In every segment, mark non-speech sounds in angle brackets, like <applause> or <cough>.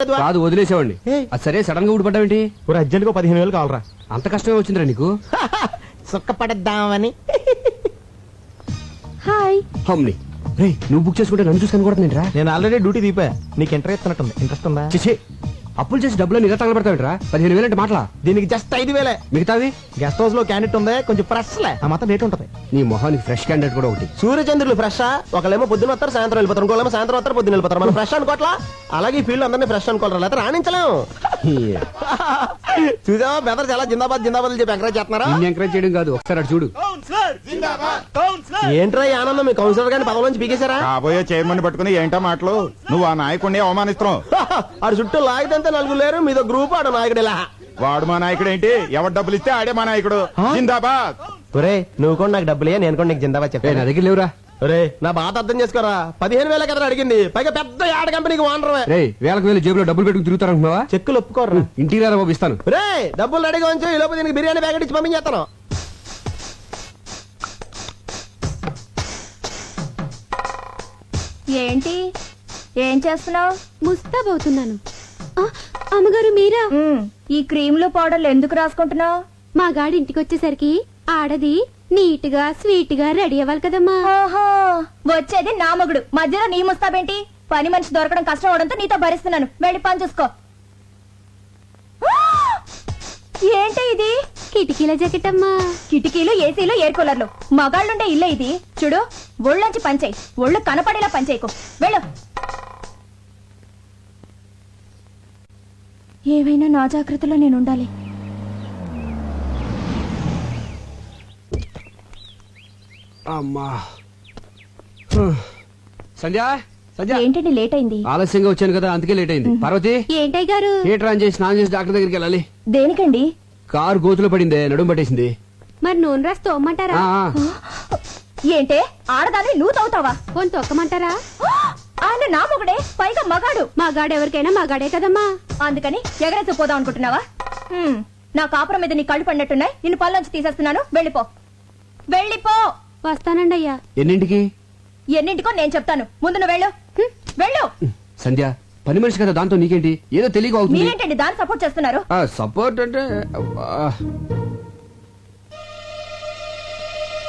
కాదు. వదిలేసేవాడిని. సరే సడన్గా ఊడిపడ్డావేంటి? ఒక అర్జెంట్గా పదిహేను వేలు కావాలరా. అంత కష్టమే వచ్చిందిరా నీకు? <laughs> సుఖపడద్దామని. <laughs> హాయ్. హమ్ని. రే నువ్వు బుక్ చేసుకుంటే నన్ను చూసుకొని కూడా రా నేను ఆల్రెడీ డ్యూటీ దీపా నీకు ఇంట్రెస్ట్ ఇస్తున్నట్టుంది. ఇంట్రెస్ట్ ఉందా? చిచి అప్పులు చేసి డబ్బులు ఇలా తగలబెడతావేంట్రా? పదిహేను వేలు అంటే మాటలా? దీనికి జస్ట్ ఐదు వేలే. మిగతావి? గెస్ట్ హౌస్లో క్యాండిడేట్ ఉంది కొంచెం ఫ్రెష్ లే. ఆ మాత్రం రేట్ ఉంటది. నీ మొహానికి ఫ్రెష్ క్యాండిడేట్ కూడా ఒకటి. సూర్యచంద్రులు ఫ్రెష్ ఒకళ్ళేమో పొద్దున వస్తారు సాయంత్రం వెళ్ళిపోతారు. ఇంకోళ్ళేమో సాయంత్రం వస్తారు పొద్దున వెళ్ళిపోతారు. మనం ఫ్రెష్ అనుకోవట్లా అలాగే ఈ ఫీల్డ్ అందరినీ ఫ్రెష్ అనుకోవాలి లేకపోతే రాణించలేము <laughs> చూసావా? బెదర్ చాలా జిందాబాద్ జిందాబాద్ చెప్పి ఎంకరేజ్ చేస్తున్నారా? నిన్ను ఎంకరేజ్ చేయడం కాదు ఒకసారి అటు చూడు. ఏంట్రా ఈ ఆనందం? మీ కౌన్సిలర్ గారిని పదవి నుంచి పీకేశారా? కాబోయే చైర్మన్ పట్టుకుని ఏంటో మాటలు? నువ్వు ఆ నాయకుడిని అవమానిస్తున్నావు. <laughs> ఆడు చుట్టూ లాగితే నలుగురు లేరు మీదో గ్రూప్ ఆడు నాయకుడు ఇలా. వాడు మా నాయకుడు ఏంటి? ఎవరు డబ్బులు ఇస్తే ఆడే మా నాయకుడు. జిందాబాద్. ఒరే నువ్వు కూడా నాకు డబ్బులే నేను కూడా నీకు జిందాబాద్ నా చెప్పాను దగ్గర లేవురా? ఒరే నా బాధ అర్థం చేసుకోరా? పదిహేను వేల కదా అడిగింది. పైగా పెద్ద యాడ్ కంపెనీకి ఓనర్ రే వేలకు వేలు జేబులో డబ్బులు పెట్టుకుని తిరుగుతారనుకున్నావా చెక్కులు ఒప్పుకోరా ఇంటికి రారా బాబు ఇస్తాను. రే డబ్బులు రెడీగా ఉంచు ఈ లోపు దీనికి బిర్యానీ ప్యాకెట్ ఇచ్చి పంపించేస్తాను. ఏంటి? ఏం చేస్తున్నావు? ముస్తాబవుతున్నాను. అమ్మగారు మీరా? ఈ క్రీములు పౌడర్లు ఎందుకు రాసుకుంటున్నావు? మా గాడి ఇంటికి వచ్చేసరికి ఆడది నీట్గా స్వీట్గా రెడీ అవ్వాలి కదమ్మా. వచ్చేది నా మగుడు. మధ్యలో నీ ముస్తాబేంటి? పని మనిషి దొరకడం కష్టం అవడంతో నీతో భరిస్తున్నాను. వెళ్ళి పని చూసుకో! ఏంటి ఇది? కిటికీల జాకెట్ అమ్మా కిటికీలు ఏసీలు ఎయిర్ కూలర్లు. మగాళ్ళుండే ఇల్లే ఇది. చూడు ఒళ్ళొంచి పంచేయి ఒళ్ళు కనపడేలా పంచేయకు వెళ్ళు. ఏవైనా నా జాగ్రత్తలో నేను ఉండాలి. అమ్మా. సంధ్య సంధ్య. ఏంటండి లేట్ అయింది ఆలస్యంగా వచ్చాను కదా అందుకే లేట్ అయింది పార్వతి. ఏంటయ్య గారు? థియేటర్ ఆన్ చేసి స్నానం చేసి డాక్టర్ దగ్గరికి వెళ్ళాలి. దేనికండి? కారు గోతులో పడిందే నడుము పట్టేసింది. మరి నూనె రాసి తోమ్మంటారా. ఏంటే? ఆడదాన్ని నువ్వు తవ్వుతావా? పోని తొక్కమంటారా? ఆయన నా మొగడే పైగా మగాడు. మా గాడు ఎవరికైనా మా గాడే కదమ్మా. అందుకని ఎగరేసి పోదాం అనుకుంటున్నావా? హ్మ్, నా కాపురం మీద నీ కళ్ళు పడినట్టున్నాయి. నిన్ను పళ్ళొంచి తీసేస్తున్నాను. వెళ్ళిపో. వెళ్ళిపో. వస్తానండి అయ్యా. ఎన్నింటికి? ఎన్నింటికో నేను చెప్తాను. ముందు నువ్వు వెళ్ళు. హ్మ్, వెళ్ళు. సంధ్య పని మనిషి కదా దాంతో నీకేంటి? ఏదో తెలియక అవుతుంది. మీరేంటండి దాన్ని సపోర్ట్ చేస్తున్నారు? ఆ, సపోర్ట్ అంటే అబ్బా.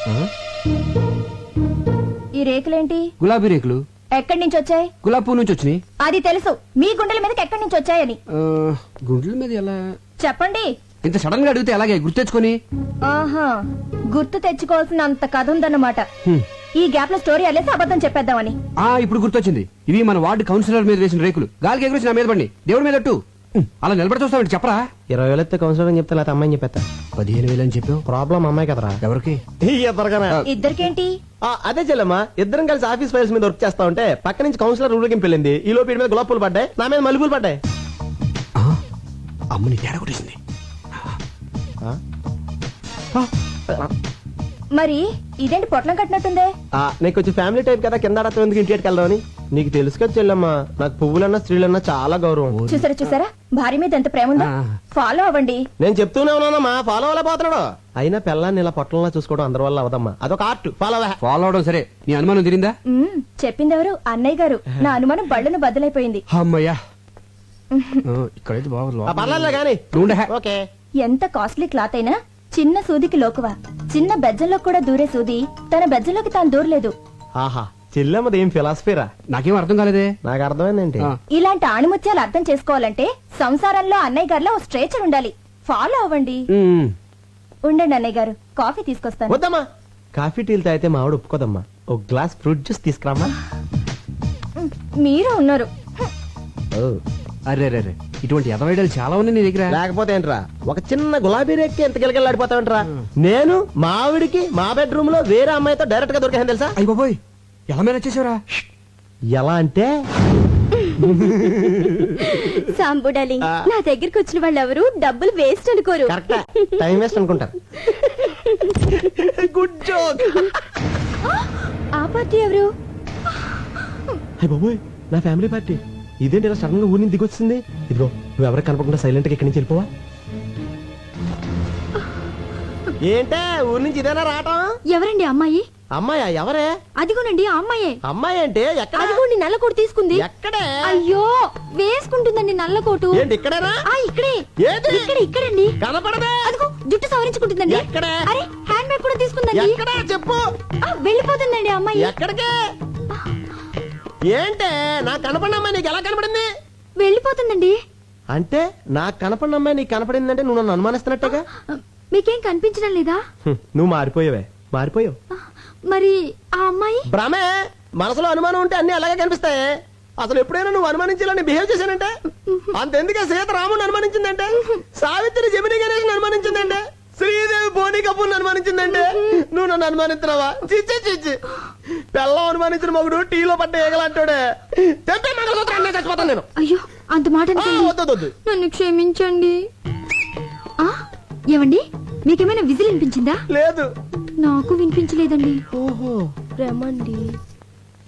ఆ, ఈ రేకులేంటి? గులాబీ రేకులు. ఎక్కడి నుంచి వచ్చాయి? గులాబీ పువ్వు నుంచి వచ్చినాయి. అది తెలుసు. మీ గుండెల మీదకి ఎక్కడి నుంచి వచ్చాయని. గుండెల మీద ఎలా? చెప్పండి. ఇంత సడన్గా అడిగితే అలాగే గుర్తెచ్చుకొని ఆహా గుర్తు తెచ్చుకోవాల్సిన అంత కథ ఉందన్నమాట. ఈ గ్యాప్లో స్టోరీ అల్లేసి అబద్ధం చెప్పేద్దామని. ఆ ఇప్పుడు గుర్తొచ్చింది. ఇవి మన వార్డు కౌన్సిలర్ మీద వేసిన రేకులు. గాలికి ఎగురేసి నా మీద పడి దేవుడి మీద. అలా నిలబడి చూస్తామండి చెప్పరా? ఇరవై వేలు ఎత్తే కౌన్సిలర్ అని చెప్తే లేకపోతే అమ్మాయిని చెప్పేస్తా. పదిహేను వేలు అని చెప్పావు? ప్రాబ్లం అమ్మాయి కదరా. ఎవరికి? ఇద్దరికేంటి? ఆ, అదే చెల్లమ్మా ఇద్దరం కలిసి ఆఫీస్ ఫైల్స్ మీద వర్క్ చేస్తా ఉంటే పక్క నుంచి కౌన్సిలర్ రూలకి వెళ్ళింది ఈ లోపు వీడి మీద గులాబ్ పూలు పడ్డాయి నా మీద మల్లెపూలు పడ్డాయి. ఆ, అమ్మని తేడా కొట్టేసింది. ఆ? మరి ఇదేంటి పొట్లం కట్టినట్టుందే? ఆ, నీకు కొంచెం ఫ్యామిలీ టైప్ కదా కింద ఆడతాం ఎందుకు ఇంటికి వెళ్దామని నీకు తెలుసు కదా చెల్లమ్మా నాకు పువ్వులన్నా స్త్రీలన్నా చాలా గౌరవం. చూసారా చూసారా? భార్య మీద ఎంత ప్రేమ ఉందో. ఫాలో అవ్వండి. నేను చెప్తూనే ఉన్నానమ్మా ఫాలో అవ్వలే పోతున్నాడు అయినా పిల్లాన్ని ఇలా పొట్టంలా చూసుకోవడం అందరి వల్ల అవదమ్మా. అదొక ఆర్ట్ ఫాలో ఫాలో అవడం సరే. నీ అనుమానం తిరిందా? మ్మ్, చెప్పిందెవరు అన్నయ్య గారు. నా అనుమానం బళ్ళను బద్దలైపోయింది. అమ్మయ్యా. ఇక్కడైతే. ఓకే. ఎంత కాస్ట్లీ క్లాత్ అయినా చిన్న సూదికి లోకువా. చిన్న బెజ్జంలో కూడా దూరే సూది. తన బెజ్జంలోకి తాను దూరలేదు. ఆహా. చెల్లమ్మది ఏం ఫిలాసఫీరా నాకేం అర్థం కాలేదే. నాకు అర్థమైందేంటి? ఆ. ఇలాంటి ఆణిముత్యాలు అర్థం చేసుకోవాలంటే సంసారంలో అన్నయ్య గారిలో ఓ స్ట్రేచర్ ఉండాలి. ఫాలో అవ్వండి. ఉండండి అన్నయ్య గారు కాఫీ తీసుకొస్తాను. వద్దమ్మా. కాఫీ టీలు తాగితే మా ఆవిడ ఒప్పుకోదమ్మా. ఒక గ్లాస్ ఫ్రూట్ జ్యూస్ తీసుకురామ్మా. మ్మ్, మీరు ఉన్నారు. ఓ. అరే రే ఇటువంటి ఎదవైడలు చాలా ఉన్నాయి నీ దగ్గర. లేకపోతే ఏంట్రా? ఒక చిన్న గులాబీ రేక్కి ఎంత గిలగిలాడిపోతావంట్రా నేను మా ఆవిడికి మా బెడ్రూమ్లో వేరే అమ్మాయితో డైరెక్ట్గా దొరికాను తెలుసా? అయ్యి బాబోయ్. ఎలా మేనేజ్ చేసావురా ఎలా అంటే? సాంబుడాలి నా దగ్గరికి వచ్చిన వాళ్ళు ఎవరు డబ్బులు వేస్ట్ అనుకోరు. కరెక్ట్. టైం వేస్ట్ అనుకుంటారు. Good joke. ఆ పార్టీ ఎవరు? బాబోయ్ నా ఫ్యామిలీ పార్టీ. ఇదేంటి ఇలా సడన్గా ఊరి నుంచి దిగొచ్చింది? ఇదిగో నువ్వు ఎవరికి కనపడకుండా సైలెంట్గా ఇక్కడి నుంచి వెళ్ళిపోవా? ఏంటే ఊరి నుంచి ఇదేనా రావటం? ఎవరండి అమ్మాయి? అమ్మాయా ఎవరే? అదిగోనండి ఆ అమ్మాయే. అమ్మాయి అంటే ఎక్కడ? అదిగోండి నల్ల కోటు తీసుకుంది. ఎక్కడే? అయ్యో వేసుకుంటుందండి నల్ల కోటు ఏంటి ఇక్కడేనా? ఆ ఇక్కడే. ఏది? ఇక్కడ ఇక్కడండి. కనపడదే? అదిగో జుట్టు సవరించుకుంటుందండి. ఎక్కడ? అరే హ్యాండ్ బ్యాగ్ కూడా తీసుకుందండి. ఎక్కడా? చెప్పు. ఆ, వెళ్ళిపోతుందండి ఆ అమ్మాయి. ఎక్కడికే? ఏంటే? నాకు కనపడిన అమ్మాయి నీకు ఎలా కనపడింది? వెళ్ళిపోతుందండి. అంటే నాకు కనపడిన అమ్మాయి నీకు కనపడిందంటే నువ్వు నన్ను అనుమానిస్తున్నట్టుగా? మీకేం కనిపించడం లేదా? హ్మ్, నువ్వు మారిపోయావే. మారిపోయావు. ఆ, మరి ఆ అమ్మాయి? భ్రమే! మనసులో అనుమానం ఉంటే అన్ని అలాగే కనిపిస్తాయి. అసలు ఎప్పుడైనా నువ్వు అనుమానించాలని బిహేవ్ చేశానంటే? అంతెందుకే సీత రాముని అనుమానించిందంటే? సావిత్రి జమిని గణేష్ అనుమానించిందంటే? శ్రీదేవి బోని కపూర్ అనుమానించిందంటే? నువ్వు నన్ను అనుమానిస్తున్నావా? చిచ్చి చిచ్చి! పెళ్ళం అనుమానించిన మగుడు టీలో పడ్డ ఏగలంటాడే తెప్పే మంగళసూత్రం అన్నీ చచ్చిపోతాను నేను. అయ్యో అంత మాట అనకండి. వద్దు వద్దు, వద్దు. నన్ను క్షమించండి. ఆ ఏమండి? మీకేమైనా విజిల్ వినిపించిందా? లేదు. నాకు వినిపించలేదండి. ఓహో. రమండి.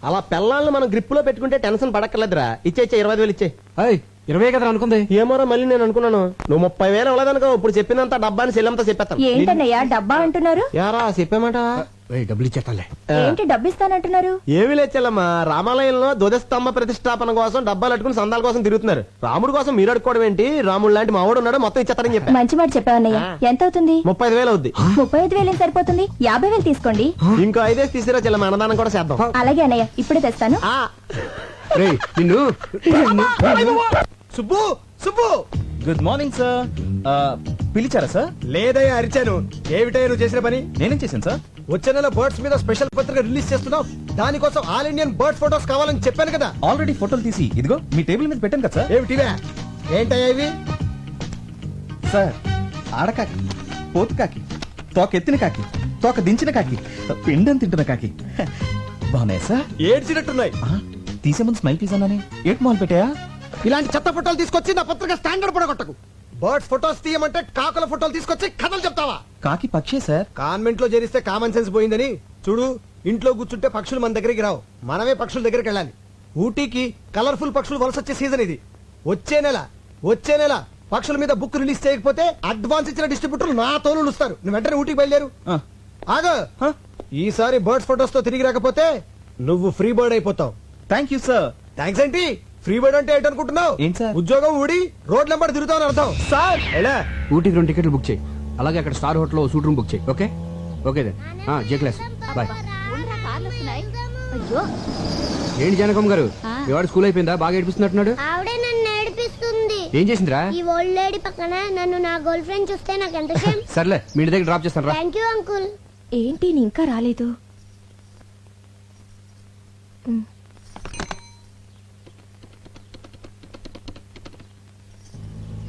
అలా పెళ్ళాలను మనం గ్రిప్లో పెట్టుకుంటే టెన్షన్ పడక్కర్లేదురా. ఇచ్చే ఇచ్చే ఇరవై వేలు ఇచ్చే. అయ్ ఇరవై కదా అనుకుంది? ఏమోరా మళ్ళీ నేను అనుకున్నాను. నువ్వు ముప్పై వేలు ఇవ్వలేదనుకో ఇప్పుడు చెప్పినంత డబ్బాని సెల్లంతా చెప్పేస్తాను. ఏంటన్నయ్యా డబ్బా అంటున్నారు? యారా చెప్పామాట డబ్బులు ఇచ్చేస్తాలే ఏంటి డబ్బు ఇస్తానంటున్నారు ఏమి లేచెల్లమ్మా రామాలయంలో ధ్వజస్తంభ ప్రతిష్టాపన కోసం డబ్బాలు అట్టుకుని సందాల కోసం తిరుగుతున్నారు. రాముడు కోసం మీరు అడుకోవడం ఏంటి? రాముడు లాంటి మావాడు ఉన్నాడు? మొత్తం ఇచ్చేస్తారని చెప్పా. మంచి మాట చెప్పావన్నయ్య ఎంత అవుతుంది ముప్పై ఐదు వేలు అవుద్ది ముప్పై ఐదు వేలు సరిపోతుంది? యాభై వేలు తీసుకోండి. ఇంకో ఐదేసి తీసిరా చెల్లమ్మ. అన్నదానం కూడా చేద్దాం. అలాగే అన్నయ్య. ఇప్పుడే తెస్తాను. ఆ, రేయ్ నిన్ను. Subbu Subbu. Good morning sir. పిలిచారా సార్? లేదయ్యా అరిచాను. ఏమిటయ్యా నువ్వు చేసిన పని? నేనేం చేశాను సార్? వచ్చే నెల బర్డ్స్ మీద స్పెషల్ పత్రిక రిలీజ్ చేస్తున్నావు. దానికోసం ఆల్ ఇండియన్ బర్డ్ ఫోటోస్ కావాలని చెప్పాను కదా. ఆల్రెడీ ఫోటోలు తీసి ఇదిగో మీ టేబుల్ మీద పెట్టాను కదా సార్. ఏమిటివే? ఏంటయ్యా ఇవి? సార్ ఆడకాకి పోతు కాకి తోక ఎత్తిన కాకి తోక దించిన కాకి పిండం తింటున్న కాకి. బాగున్నాయి సార్? ఏడ్చినట్టున్నాయి. తీసే ముందు స్మైల్ ప్లీజ్ అన్నానే. ఏట్ మాల్ పెట్టాయా? ఇలాంటి చెత్త ఫోటోలు తీసుకొచ్చి నా పత్రిక స్టాండర్డ్ పడగొట్టకు. బర్డ్స్ ఫోటోస్ తీయమంటే కాకుల ఫోటోలు తీసుకొచ్చి కథలు చెప్తావా? కాకి పక్షే సార్. కాన్వెంట్లో చేరిస్తే కామన్ సెన్స్ పోయిందని. చూడు ఇంట్లో కూర్చుంటే పక్షులు మన దగ్గరికి రావు. మనమే పక్షుల దగ్గరికి వెళ్ళాలి. ఊటీకి కలర్ఫుల్ పక్షులు వలస వచ్చే సీజన్ ఇది. వచ్చే నెల వచ్చే నెల పక్షుల మీద బుక్ రిలీజ్ చేయకపోతే అడ్వాన్స్ ఇచ్చిన డిస్ట్రిబ్యూటర్లు నా తోలు ఇస్తారు నువ్వు వెంటనే ఊటీకి బయలుదేరు. ఆ, ఆగ. ఈసారి బర్డ్స్ ఫోటోస్తో తిరిగి రాకపోతే నువ్వు ఫ్రీ బర్డ్ అయిపోతావు. థ్యాంక్ యూ సార్ థ్యాంక్స్ ఏంటి ఫ్రీ బర్డ్ అంటే ఏంటనుకుంటున్నావు? ఉద్యోగం ఊడి రోడ్ నెంబర్ తిరుగుతావు అర్థం. సార్ ఎలా? ఊటీకి రెండు టికెట్లు బుక్ చేయి. అలాగే అక్కడ స్టార్ హోటల్లో సూట్ రూమ్ బుక్ చేయి ఓకే? ఓకే దెన్ జే క్లాస్. బాయ్. అయ్యో. ఏంటి జానకమ్మ గారు? మీ వాడు స్కూల్ అయిపోయిందా? బాగా ఏడిపిస్తున్నట్టున్నాడు? ఆవిడే నన్ను ఏడిపిస్తుంది. ఏం చేసిందిరా? ఈ ఓల్డ్ లేడీ పక్కన నన్ను నా గర్ల్ ఫ్రెండ్ చూస్తే నాకు ఎంత షేమ్ <laughs> సర్లే మీ ఇంటి దగ్గర డ్రాప్ చేస్తాను రా. Thank you uncle. ఏంటి నీ ఇంకా రాలేదు.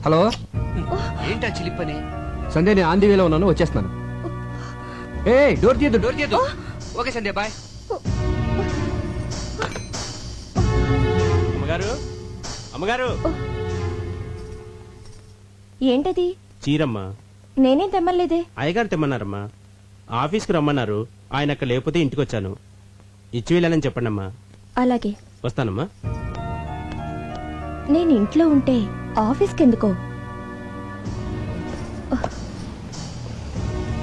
హలో? ఏంటా చిలిపని? సంధ్య నేను వేలో ఉన్నాను వచ్చేస్తున్నాను. ఏ డోర్ తీయద్దు డోర్ తీయద్దు. Okay Sandhya bye. అమ్మగారు అమ్మగారు. ఏంటది? చీరమ్మా. నేనేం తెమ్మలేదే అయ్యగారు తెమ్మన్నారమ్మా. ఆఫీస్కి రమ్మన్నారు. ఆయన అక్కడ లేకపోతే ఇంటికి వచ్చాను ఇచ్చి వెళ్ళాలని చెప్పండమ్మా. అలాగే. వస్తానమ్మా. నేను ఇంట్లో ఉంటే ఆఫీస్కి ఎందుకో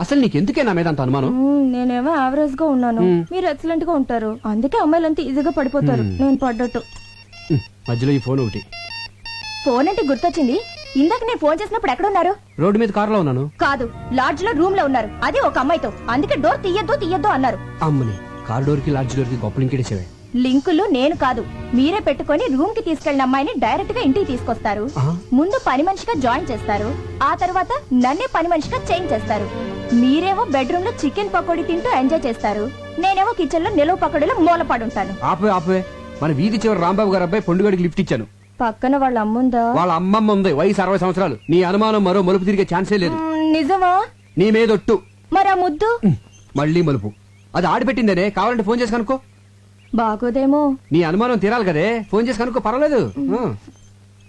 అసలు నీకెందుకే నా మీద అంత అనుమానం? మ్మ్, నేనేమో యావరేజ్గా ఉన్నాను. మీరు ఎక్సలెంట్గా ఉంటారు. అందుకే అమ్మాయిలంతా ఈజీగా పడిపోతారు. నేను పడ్డట్టు. మధ్యలో ఈ ఫోన్ ఒకటి. ఫోన్ అంటే గుర్తొచ్చింది. ఇందాక నేను ఫోన్ చేసినప్పుడు ఎక్కడున్నారు రోడ్డు మీద కారులో ఉన్నాను. కాదు లాడ్జ్లో రూమ్లో ఉన్నారు. అది ఒక అమ్మాయితో. అందుకే డోర్ తీయద్దు తీయద్దు అన్నారు. అమ్మని కార్ డోర్కి లాడ్జ్ డోర్కి గొప్పలు ఇంకేసేవే లింకులు నేను కాదు. మీరే పెట్టుకొని రూమ్కి తీసుకెళ్ళిన అమ్మాయిని డైరెక్ట్గా ఇంటికి తీసుకొస్తారు. ముందు పని మనిషిగా జాయిన్ చేస్తారు. ఆ తర్వాత నన్నే పని మనిషిగా చేంజ్ చేస్తారు. మీరేమో బెడ్రూమ్లో చికెన్ పకోడీ తింటూ ఎంజాయ్ చేస్తారు. నేనేమో కిచెన్లో నిలువ పకోడీలో మూలపడుంటాను. ఆపే ఆపే. మన వీధి చివరి రాంబాబు గారు అబ్బాయి పొండుగడికి లిఫ్ట్ ఇచ్చాను. పక్కన వాళ్ళ అమ్ముందా? వాళ్ళ అమ్మమ్మ ఉంది వయసు అరవై సంవత్సరాలు. నీ అనుమానం మరో మలుపు తిరిగే ఛాన్సే లేదు. నిజమా? నీ మీదొట్టు. మరి ఆ ముద్దు? మళ్ళీ మలుపు. అది ఆడిపెట్టిందనే కావాలంటే ఫోన్ చేసి కనుకో బాగోదేమో. నీ అనుమానం తీరాలి కదే. ఫోన్ చేసి కనుకో పర్వాలేదు. ఆ.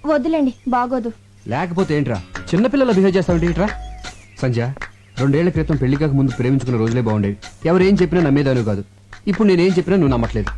వద్దులేండి బాగోదు. లేకపోతే ఏంట్రా? చిన్నపిల్లల బిహేవ్ చేస్తావంటే ఏంట్రా? సంజయ్ రెండేళ్ళ క్రితం పెళ్ళి కాక ముందు ప్రేమించుకున్న రోజులే బాగుండేవి. ఎవరేం చెప్పినా నమ్మేదాను కాదు. ఇప్పుడు నేనేం చెప్పినా నువ్వు నమ్మట్లేదు.